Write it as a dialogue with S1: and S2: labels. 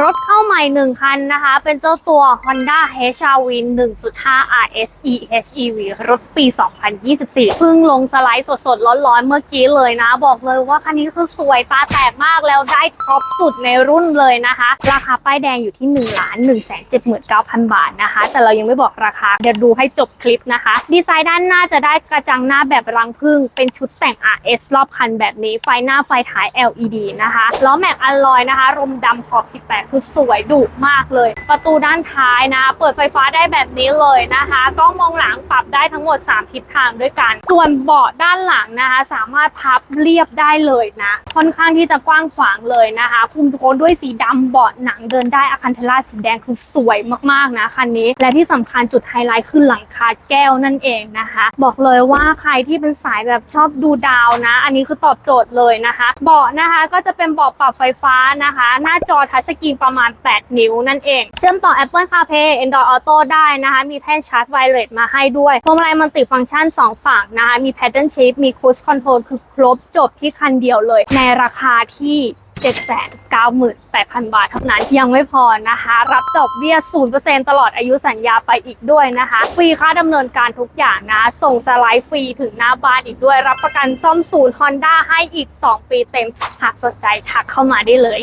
S1: รถเข้าใหม่ 1 คันนะคะ เป็นเจ้าตัว Honda HR-V 1.5 RS EHEV รถปี 2024 เพิ่งลงสไลด์สดๆ ร้อนๆ เมื่อกี้เลยนะ บอกเลยว่าคันนี้คือสวยตาแตกมากแล้วได้ท็อปสุดในรุ่นเลยนะคะ ราคาป้ายแดงอยู่ที่ 1 1 7 9 0 0 0 บาทนะคะ แต่เรายังไม่บอกราคา เดี๋ยวดูให้จบคลิปนะคะ ดีไซน์ด้านหน้าจะได้กระจังหน้าแบบรังผึ้งเป็นชุดแต่ง RS รอบคันแบบนี้ ไฟหน้าไฟท้าย LED นะคะ ล้อแม็กอลลอยนะคะ รมดำขอบ 18คือสวยดุมากเลย ประตูด้านท้ายนะ เปิดไฟฟ้าได้แบบนี้เลยนะคะกล้องมองหลังปรับได้ทั้งหมด 3 ทิศทางด้วยกัน ส่วนเบาะด้านหลังนะคะ สามารถพับเรียบได้เลยนะ ค่อนข้างที่จะกว้างขวางเลยนะคะคุมโทนด้วยสีดำเบาะหนังเดินได้อาคันเทล่าสีแดงคือสวยมากๆนะคันนี้ และที่สำคัญจุดไฮไลท์คือหลังคาแก้วนั่นเองนะคะ บอกเลยว่าใครที่เป็นสายแบบชอบดูดาวนะ อันนี้คือตอบโจทย์เลยนะคะ เบาะนะคะก็จะเป็นเบาะปรับไฟฟ้านะคะ หน้าจอทัชสกรีนประมาณ 8 นิ้วนั่นเอง เชื่อมต่อ Apple CarPlay Android Auto ได้นะคะ มีแท่นชาร์จไวเลสมาให้ด้วยพวงมาลัยมัลติฟังก์ชัน 2 ฝั่งนะคะ มี Pattern Shift มี Cruise Control คือครบจบที่คันเดียวเลย ในราคาที่798,000 บาทเท่านั้นยังไม่พอนะคะ รับดอกเบี้ย 0%ตลอดอายุสัญญาไปอีกด้วยนะคะ ฟรีค่าดำเนินการทุกอย่างนะ ส่งสไลด์ฟรีถึงหน้าบ้านอีกด้วย รับประกันซ่อมศูนย์ Honda ให้อีก 2 ปีเต็ม หากสนใจทักเข้ามาได้เลย